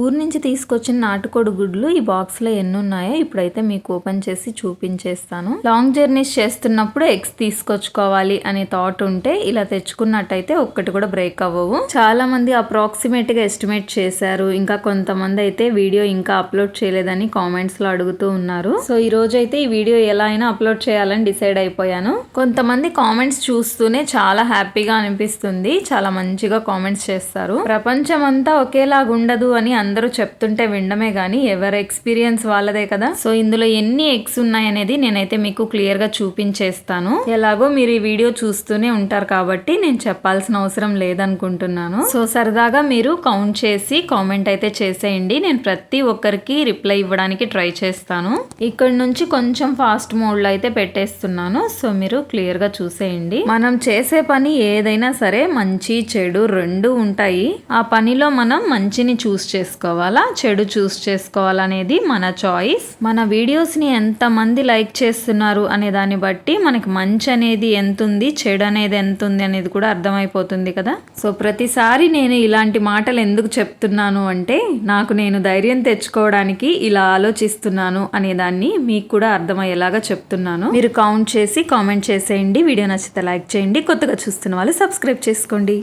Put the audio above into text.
ఊరు నుంచి తీసుకొచ్చిన నాటుకోడి గుడ్లు ఈ బాక్స్లో ఎన్ని ఉన్నాయో ఇప్పుడైతే మీకు ఓపెన్ చేసి చూపించేస్తాను. లాంగ్ జర్నీస్ చేస్తున్నప్పుడు ఎగ్స్ తీసుకొచ్చుకోవాలి అనే థాట్ ఉంటే ఇలా తెచ్చుకున్నట్టయితే ఒక్కటి కూడా బ్రేక్ అవ్వవు. చాలా మంది అప్రాక్సిమేట్గా ఎస్టిమేట్ చేశారు. ఇంకా కొంతమంది అయితే వీడియో ఇంకా అప్లోడ్ చేయలేదని కామెంట్స్లో అడుగుతూ ఉన్నారు. సో ఈ రోజు అయితే ఈ వీడియో ఎలా అయినా అప్లోడ్ చేయాలని డిసైడ్ అయిపోయాను. కొంతమంది కామెంట్స్ చూస్తూనే చాలా హ్యాపీగా అనిపిస్తుంది. చాలా మంచిగా కామెంట్స్ చేస్తారు. ప్రపంచం అంతా ఒకేలాగా ఉండదు అని అందరూ చెప్తుంటే వినడమే కానీ ఎవరి ఎక్స్పీరియన్స్ వాళ్ళదే కదా. సో ఇందులో ఎన్ని ఎగ్స్ ఉన్నాయనేది నేనైతే మీకు క్లియర్గా చూపించేస్తాను. ఎలాగో మీరు ఈ వీడియో చూస్తూనే ఉంటారు కాబట్టి నేను చెప్పాల్సిన అవసరం లేదనుకుంటున్నాను. సో సరదాగా మీరు కౌంట్ చేసి కామెంట్ అయితే చేసేయండి. నేను ప్రతి ఒక్కరికి రిప్లై ఇవ్వడానికి ట్రై చేస్తాను. ఇక్కడ నుంచి కొంచెం ఫాస్ట్ మోడ్లో అయితే పెట్టేస్తున్నాను. సో మీరు క్లియర్గా చూసేయండి. మనం చేసే పని ఏదైనా సరే మంచి చెడు రెండు ఉంటాయి. ఆ పనిలో మనం మంచిని చూస్ చేసుకోవాలా? చెడు చూస్ చేసుకోవాలనేది మన చాయిస్. మన వీడియోస్ని ఎంతమంది లైక్ చేస్తున్నారు అనే దాన్ని బట్టి మనకి మంచి అనేది ఎంత ఉంది చెడు అనేది ఎంత ఉంది అనేది కూడా అర్థమైపోతుంది కదా? సో ప్రతిసారి నేను ఇలాంటి మాటలు ఎందుకు చెప్తున్నాను అంటే నాకు నేను ధైర్యం తెచ్చుకోవడానికి ఇలా ఆలోచిస్తున్నాను అనే దాన్ని మీకు కూడా అర్థమయ్యేలాగా చెప్తున్నాను. మీరు కౌంట్ చేసి కామెంట్ చేసేయండి. వీడియో నచ్చితే లైక్ చేయండి. కొత్తగా చూస్తున్న వాళ్ళు సబ్స్క్రైబ్ చేసుకోండి.